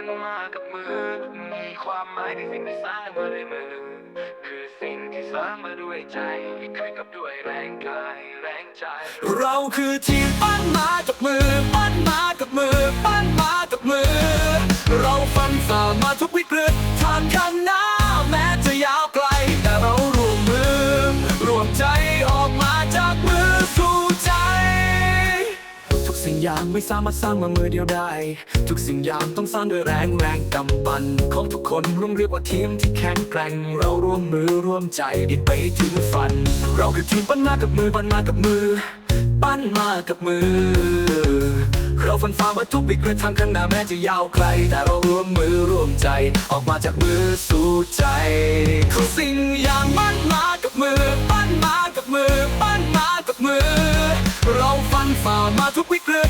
ปั้นมากับมือ มีความหมายในสิ่งที่สร้างมาด้วยมือ คือสิ่งที่สร้างมาด้วยใจขึ้นกับด้วยแรงกายแรงใจ เราคือทีมปั้นมากับมือปั้นมา อย่างไม่สามารถสร้างมามือเดียวได้ ทุกสิ่งอย่างต้องสร้างด้วยแรงแรงกำปั้นของทุกคนรวมเรียกว่าทีมที่แข็งแกร่ง เราร่วมมือร่วมใจดิไปถึงฝัน เราคือทีมปั้นมากับมือปั้นมากับมือ ปั้นมากับมือ เราฟันฝ่ามาทุกวิกฤตทางข้างหน้าแม้จะยาวไกล แต่เราร่วมมือร่วมใจ ออกมาจากมือสู่ใจทุกสิ่งอย่างมั่นมากับมือ ปั้นมากับมือ ปั้นมากับมือ เราฟันฝ่ามาทุกวิกฤต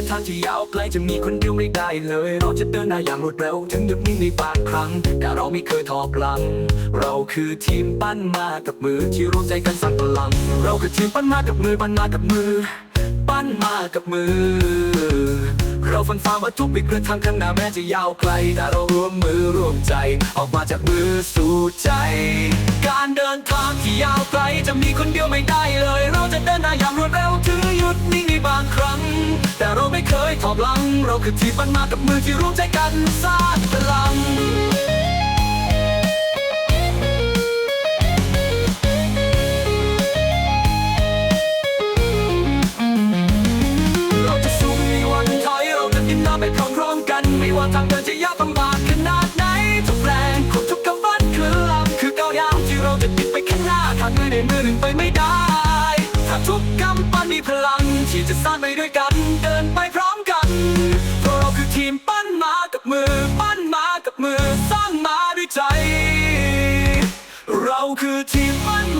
นทางที่ยาวไกลจะมีคนเดียวไม่ได้เลย เราจะเดินหน้าอย่างรวดเร็วถึงจุดนิ่งในบางครั้ง แต่เราไม่เคยท้อกลัง เราคือทีมปั้นมากับมือที่รวมใจกันสร้างพลัง เราคือทีมปั้นมากับมือปั้นมากับมือ ปั้นมากับมือ เราฟันฝ่ามาทุกวิกระทางข้างหน้าแม้จะยาวไกล แต่เราร่วมมือร่วมใจ ออกมาจากมือสู่ใจ การเดินทางที่ยาวไกลจะมีคนเดียวไม่ได้เลย เราจะเดินหน้าอย่างรวดเร็วถึงหยุดนิ่งในบางครั้ง แต่เราไม่เคยถอบหลัง เราคือทีมปันมากับมือที่ร่วมใจกันสร้างพลัง ทุกกำปั้นมีพลัง ที่จะสร้างไปด้วยกัน เดินไปพร้อมกันเพราะเราคือทีมปั้นมากับมือ ปั้นมากับมือ สร้างมาด้วยใจ เราคือทีมปั้น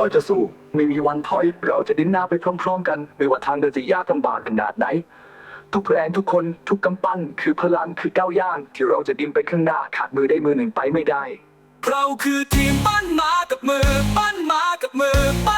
เราจะสู้ไม่มีวันถอย เราจะดิ้นหน้าไปพร้อมๆกัน ไม่ว่าทางเดินจะยากลำบากขนาดไหน ทุกแรงทุกคนทุกกำปั้น คือพลังคือก้าวย่าง ที่เราจะดิ้นไปข้างหน้าขาดมือได้มือหนึ่งไปไม่ได้ เราคือทีมปั้นมากับมือปั้นมากับมือปั้น